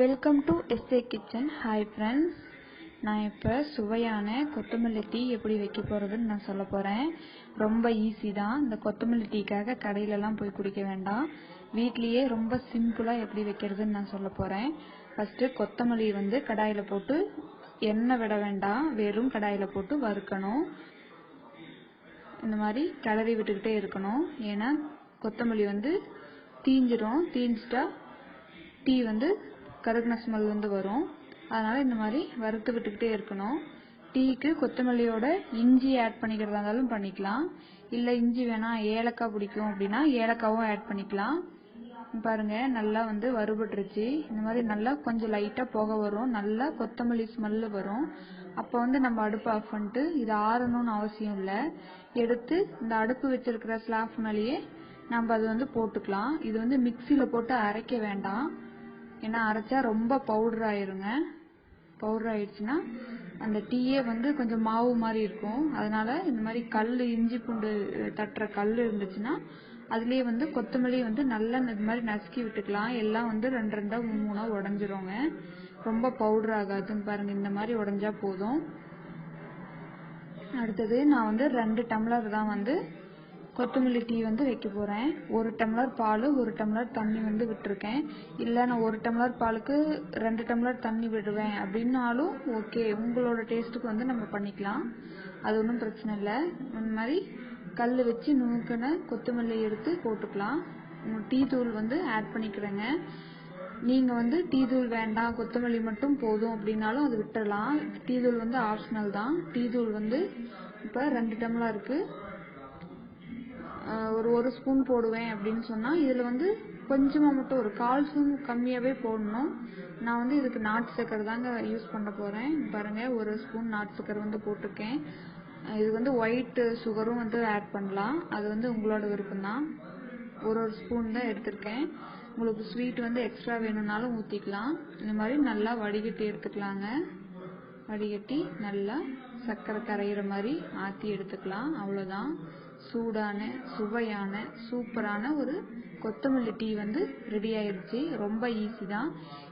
Welcome to S A kitchen hi friends நான் இப்போ சுவையான கொத்தமல்லி டீ எப்படி வைக்க போகிறதுன்னு நான் சொல்ல போகிறேன் ரொம்ப ஈஸி தான். இந்த கொத்தமல்லி டீக்காக கடையிலலாம் போய் குடிக்க வேண்டாம். வீட்லேயே ரொம்ப சிம்பிளாக எப்படி வைக்கிறதுன்னு நான் சொல்ல போகிறேன் ஃபஸ்ட்டு கொத்தமல்லி வந்து கடாயில் போட்டு எண்ணெய் விட வேண்டாம். வெறும் கடாயில் போட்டு வறுக்கணும். இந்த மாதிரி கிளறி விட்டுக்கிட்டே இருக்கணும். ஏன்னா கொத்தமல்லி வந்து தீஞ்சிடும். தீஞ்சிட்டா டீ வந்து கருகின ஸ்மெல் வந்து வரும். அதனால் இந்த மாதிரி வறுத்து விட்டுக்கிட்டே இருக்கணும். டீக்கு கொத்தமல்லியோட இஞ்சி ஆட் பண்ணிக்கிறதா இருந்தாலும் பண்ணிக்கலாம். இல்லை இஞ்சி வேணாம் ஏலக்காய் பிடிக்கும் அப்படின்னா ஏலக்காவும் ஆட் பண்ணிக்கலாம். பாருங்க நல்லா வந்து வறுபட்டுருச்சு. இந்த மாதிரி நல்லா கொஞ்சம் லைட்டாக புகை வரும். நல்லா கொத்தமல்லி ஸ்மெல்லு வரும். அப்போ வந்து நம்ம அடுப்பு ஆஃப் பண்ணிட்டு இது ஆறணும்னு அவசியம் இல்லை. எடுத்து இந்த அடுப்பு வச்சிருக்கிற ஸ்லாப் மேலேயே நம்ம அது வந்து போட்டுக்கலாம். இது வந்து மிக்சியில் போட்டு அரைக்க வேண்டாம். ஏன்னா அரைச்சா ரொம்ப பவுடர் ஆயிருங்க. பவுடர் ஆயிடுச்சுன்னா அந்த டீயே வந்து கொஞ்சம் மாவு மாதிரி இருக்கும். அதனால இந்த மாதிரி கல் இஞ்சி பூண்டு தட்டுற கல் இருந்துச்சுன்னா அதுலேயே வந்து கொத்தமல்லி வந்து நல்லா இந்த மாதிரி நசுக்கி விட்டுக்கலாம். எல்லாம் வந்து ரெண்டு ரெண்டா மூணு மூணா உடஞ்சிருங்க. ரொம்ப பவுடர் ஆகாதுன்னு பாருங்க. இந்த மாதிரி உடஞ்சா போதும். அடுத்தது நான் வந்து ரெண்டு டம்ளர் தான் வந்து கொத்தமல்லி டீ வந்து வைக்க போகிறேன் ஒரு டம்ளர் பால் ஒரு டம்ளர் தண்ணி வந்து விட்டுருக்கேன். இல்லை நான் ஒரு டம்ளர் பாலுக்கு ரெண்டு டம்ளர் தண்ணி விடுவேன் அப்படின்னாலும் ஓகே உங்களோட டேஸ்ட்டுக்கு வந்து நம்ம பண்ணிக்கலாம். அது ஒன்றும் பிரச்சனை இல்லை. இந்த மாதிரி கல் வச்சு நுணுக்கின கொத்தமல்லி எடுத்து போட்டுக்கலாம். டீ தூள் வந்து ஆட் பண்ணிக்கிறேங்க. நீங்கள் வந்து டீ தூள் வேண்டாம் கொத்தமல்லி மட்டும் போதும் அப்படின்னாலும் அது விட்டுடலாம் டீ தூள் வந்து ஆப்ஷனல் தான். டீ தூள் வந்து இப்போ ரெண்டு டம்ளருக்கு ஒரு ஒரு ஸ்பூன் போடுவேன் அப்படின்னு சொன்னால் இதில் வந்து கொஞ்சமாக மட்டும் ஒரு கால் ஸ்பூன் கம்மியாகவே போடணும். நான் வந்து இதுக்கு நாட்டு சக்கரை தாங்க யூஸ் பண்ண போகிறேன் பாருங்கள் ஒரு ஸ்பூன் நாட்டு சக்கரை வந்து போட்டிருக்கேன். இது வந்து ஒயிட்டு சுகரும் வந்து ஆட் பண்ணலாம். அது வந்து உங்களோட விருப்பம் தான் ஒரு ஒரு ஸ்பூன் தான் எடுத்திருக்கேன். உங்களுக்கு ஸ்வீட் வந்து எக்ஸ்ட்ரா வேணும்னாலும் ஊற்றிக்கலாம் இந்த மாதிரி நல்லா வடிகட்டி எடுத்துக்கலாங்க. வடிகட்டி நல்லா சர்க்கரை கரையிற மாதிரி ஆற்றி எடுத்துக்கலாம். அவ்வளோதான் சூடான சுவையான சூப்பரான ஒரு கொத்தமல்லி டீ வந்து ரெடி ஆயிடுச்சு. ரொம்ப ஈஸி தான்.